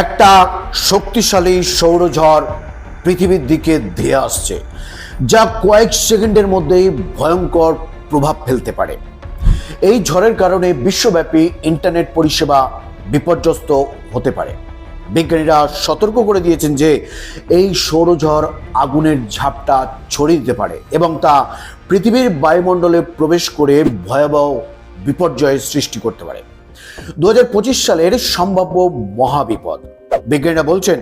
একটা শক্তিশালী সৌরঝড় পৃথিবীর দিকে ধেয়ে আসছে, যা কয়েক সেকেন্ডের মধ্যেই ভয়ঙ্কর প্রভাব ফেলতে পারে। এই ঝড়ের কারণে বিশ্বব্যাপী ইন্টারনেট পরিষেবা বিপর্যস্ত হতে পারে। বিজ্ঞানীরা সতর্ক করে দিয়েছেন যে, এই সৌরঝড় আগুনের ঝাপটা ছড়িয়ে দিতে পারে এবং তা পৃথিবীর বায়ুমণ্ডলে প্রবেশ করে ভয়াবহ বিপর্যয়ের সৃষ্টি করতে পারে। দু হাজার পঁচিশ সালের সম্ভাব্য মহাবিপদ। বিজ্ঞানীরা বলছেন,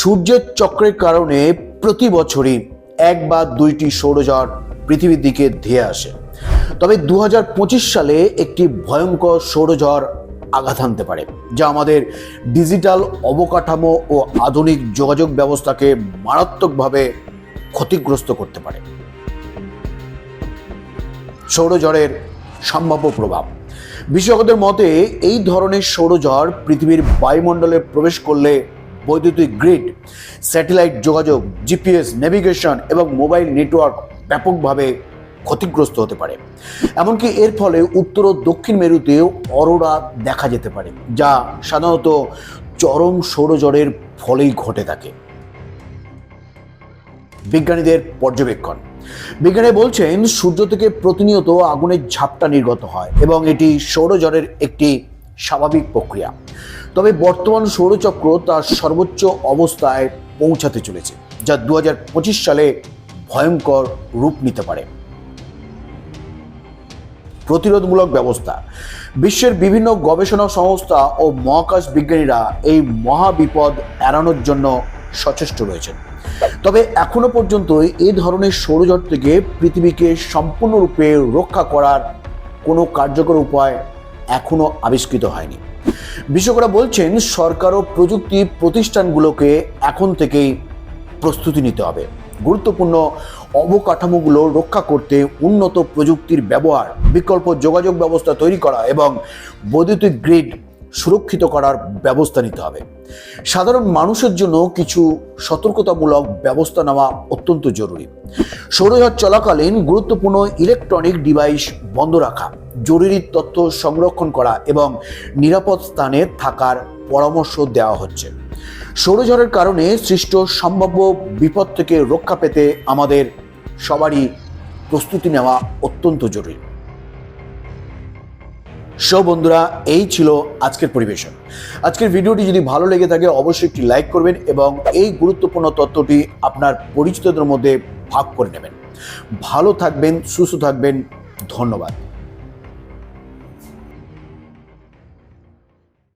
সূর্যের চক্রের কারণে প্রতি বছরই এক বা দুইটি সৌরঝড় পৃথিবীর দিকে ধেয়ে আসে। তবে দু হাজার পঁচিশ সালে একটি ভয়ঙ্কর সৌরঝড় আঘাত আনতে পারে, যা আমাদের ডিজিটাল অবকাঠামো ও আধুনিক যোগাযোগ ব্যবস্থাকে মারাত্মকভাবে ক্ষতিগ্রস্ত করতে পারে। সৌরঝড়ের সম্ভাব্য প্রভাব। বিশেষজ্ঞদের মতে, এই ধরনের সৌরঝড় পৃথিবীর বায়ুমণ্ডলে প্রবেশ করলে বৈদ্যুতিক গ্রিড, স্যাটেলাইট যোগাযোগ, জিপিএস, নেভিগেশন এবং মোবাইল নেটওয়ার্ক ব্যাপকভাবে ক্ষতিগ্রস্ত হতে পারে। এমনকি এর ফলে উত্তর ও দক্ষিণ মেরুতেও অরোরা দেখা যেতে পারে, যা সাধারণত চরম সৌরঝড়ের ফলেই ঘটে থাকে। বিজ্ঞানীদের পর্যবেক্ষণ। বিজ্ঞানী বলছেন, সূর্য থেকে প্রতিনিয়ত আগুনের ঝাপটা নির্গত হয় এবং এটি সৌরজড়ের একটি স্বাভাবিক প্রক্রিয়া। তবে বর্তমান সৌরচক্র তার সর্বোচ্চ অবস্থায় পৌঁছাতে চলেছে, যা দু হাজার পঁচিশ সালে ভয়ঙ্কর রূপ নিতে পারে। প্রতিরোধমূলক ব্যবস্থা। বিশ্বের বিভিন্ন গবেষণা সংস্থা ও মহাকাশ বিজ্ঞানীরা এই মহাবিপদ এড়ানোর জন্য সচেষ্ট রয়েছেন। তবে এখনও পর্যন্ত এই ধরনের সৌরজট থেকে পৃথিবীকে সম্পূর্ণরূপে রক্ষা করার কোনো কার্যকর উপায় এখনও আবিষ্কৃত হয়নি। বিশেষজ্ঞরা বলছেন, সরকার ও প্রযুক্তি প্রতিষ্ঠানগুলোকে এখন থেকেই প্রস্তুতি নিতে হবে। গুরুত্বপূর্ণ অবকাঠামোগুলো রক্ষা করতে উন্নত প্রযুক্তির ব্যবহার, বিকল্প যোগাযোগ ব্যবস্থা তৈরি করা এবং বৈদ্যুতিক গ্রিড সুরক্ষিত করার ব্যবস্থা নিতে হবে। সাধারণ মানুষের জন্য কিছু সতর্কতামূলক ব্যবস্থা নেওয়া অত্যন্ত জরুরি। সৌরঝড় চলাকালীন গুরুত্বপূর্ণ ইলেকট্রনিক ডিভাইস বন্ধ রাখা, জরুরি তথ্য সংরক্ষণ করা এবং নিরাপদ স্থানে থাকার পরামর্শ দেওয়া হচ্ছে। সৌরঝড়ের কারণে সৃষ্ট সম্ভাব্য বিপদ থেকে রক্ষা পেতে আমাদের সবারই প্রস্তুতি নেওয়া অত্যন্ত জরুরি। সো বন্ধুরা, এই ছিল আজকের পরিবেশন। আজকের ভিডিওটি যদি ভালো লেগে থাকে, অবশ্যই একটি লাইক করবেন এবং এই গুরুত্বপূর্ণ তথ্যটি আপনার পরিচিতদের মধ্যে ভাগ করে নেবেন। ভালো থাকবেন, সুস্থ থাকবেন, ধন্যবাদ।